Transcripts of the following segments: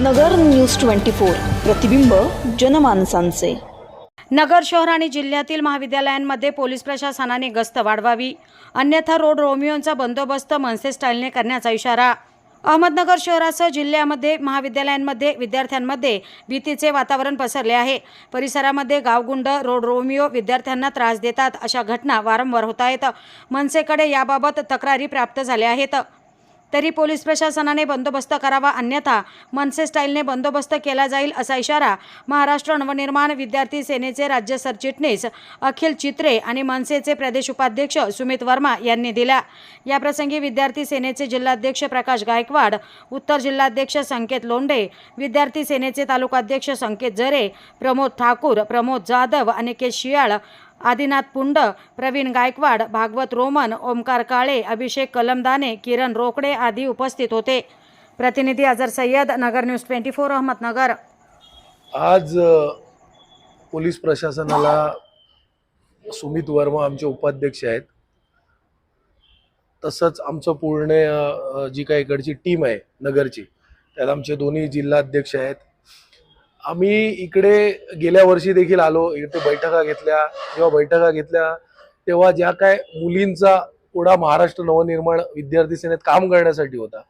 नगर news twenty four प्रतिबिंब जनमानसांचे. नगर शहर आणि जिल्ह्यातील महाविद्यालयांमध्ये पोलीस प्रशासनाने गस्त वाढवावी. अन्यथा रोड रोमिओंचा बंदोबस्त मनसे स्टाईलने करण्याचा इशारा. अहमदनगर शहरासह जिल्ह्यामध्ये महाविद्यालयांमध्ये विद्यार्थ्यांमध्ये भीतीचे वातावरण पसरले आहे. परिसरामध्ये गावगुंड रोड रोमिओ विद्यार्थ्यांना त्रास देतात अशा घटना वारंवार होत आहेत. मनसेकडे याबाबत तक्रारी प्राप्त झाल्या आहेत. तरी पोलीस प्रशासनाने बंदोबस्त करावा अन्यथा मनसे स्टाईलने बंदोबस्त केला जाईल असा इशारा महाराष्ट्र नवनिर्माण विद्यार्थी सेनेचे राज्य सरचिटणीस अखिल चित्रे आणि मनसेचे प्रदेश उपाध्यक्ष सुमित वर्मा यांनी दिला याप्रसंगी विद्यार्थी सेनेचे जिल्हाध्यक्ष प्रकाश गायकवाड उत्तर जिल्हाध्यक्ष संकेत लोंढे विद्यार्थी सेनेचे तालुकाध्यक्ष संकेत जरे प्रमोद ठाकूर प्रमोद जाधव अनिकेत शियाळ आदिनाथ पुंड प्रवीण गायकवाड भागवत रोमन ओमकार काळे अभिषेक कलमदाने किरण रोकडे आदी उपस्थित होते. प्रतिनिधी Azhar Sayyad Nagar News twenty four Ahmednagar. आज पोलीस प्रशासनाला सुमित वर्मा आमचे उपाध्यक्ष आहेत. तसंच आमचं पूर्ण जी काही इकडची टीम आहे नगरची त्यात आमचे दोन्ही जिल्हाध्यक्ष आहेत. आम्ही इकडे गेल्या वर्षी देखील आलो इथे बैठका घेतल्या जेव्हा बैठका घेतल्या तेव्हा ज्या काय मुलींचा ओढा महाराष्ट्र नवनिर्माण विद्यार्थी सेनेत काम करण्यासाठी होता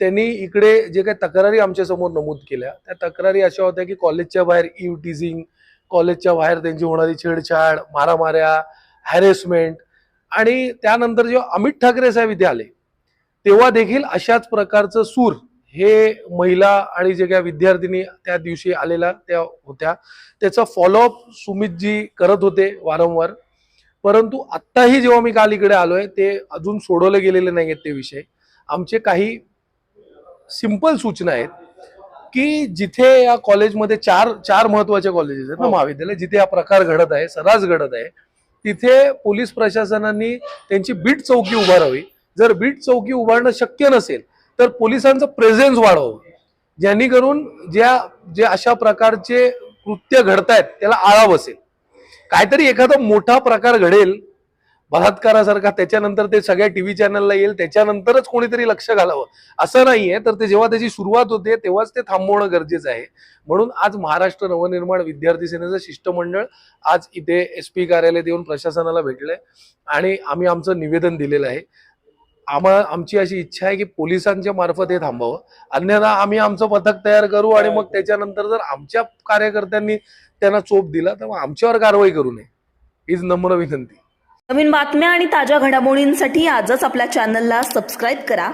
त्यांनी इकडे जे काही तक्रारी आमच्यासमोर नमूद केल्या त्या तक्रारी अशा होत्या की कॉलेजच्या बाहेर इव टीझिंग कॉलेजच्या बाहेर त्यांची होणारी छेडछाड मारामाऱ्या हॅरेसमेंट आणि त्यानंतर जेव्हा अमित ठाकरे साहेब इथे आले तेव्हा देखील अशाच प्रकारचं सूर हे महिला आणि जे काही विद्यार्थिनी त्या दिवशी आलेल्या त्या होत्या. त्याचा फॉलोअप सुमितजी करत होते वारंवार. परंतु आत्ताही जेव्हा मी काल इकडे आलोय ते अजून सोडवले गेलेले नाही आहेत ते विषय. आमचे काही सिंपल सूचना आहेत की जिथे या कॉलेजमध्ये चार चार महत्त्वाचे कॉलेजेस आहेत ना महाविद्यालय जिथे हा प्रकार घडत आहे सर्रास घडत आहे तिथे पोलीस प्रशासनाने त्यांची बीट चौकी उभारावी. जर बीट चौकी उभारणं शक्य नसेल तर पोलिसांचं प्रेझेन्स वाढवावं जेणेकरून ज्या जे अशा प्रकारचे कृत्य घडतायत त्याला आळा बसेल. काहीतरी एखादा मोठा प्रकार घडेल बलात्कारासारखा त्याच्यानंतर ते सगळ्या टीव्ही चॅनलला येईल त्याच्यानंतरच कोणीतरी लक्ष घालावं. असं नाहीये तर ते जेव्हा त्याची सुरुवात होते तेव्हाच ते थांबवणं गरजेचं आहे. म्हणून आज महाराष्ट्र नवनिर्माण विद्यार्थी सेनेचं शिष्टमंडळ आज इथे एस पी कार्यालयात येऊन प्रशासनाला भेटलंय. आणि आम्ही आमचं निवेदन दिलेलं आहे. आम्हा आमची अशी इच्छा आहे की पोलिसांच्या मार्फत हे थांबावं. अन्यथा आम्ही आमचं पथक तयार करू आणि मग त्याच्यानंतर जर आमच्या कार्यकर्त्यांनी त्यांना चोप दिला तर मग आमच्यावर कारवाई करू नये. हीच नम्र विनंती. नवीन बातम्या आणि ताज्या घडामोडींसाठी आजच आपल्या चॅनलला सबस्क्राईब करा.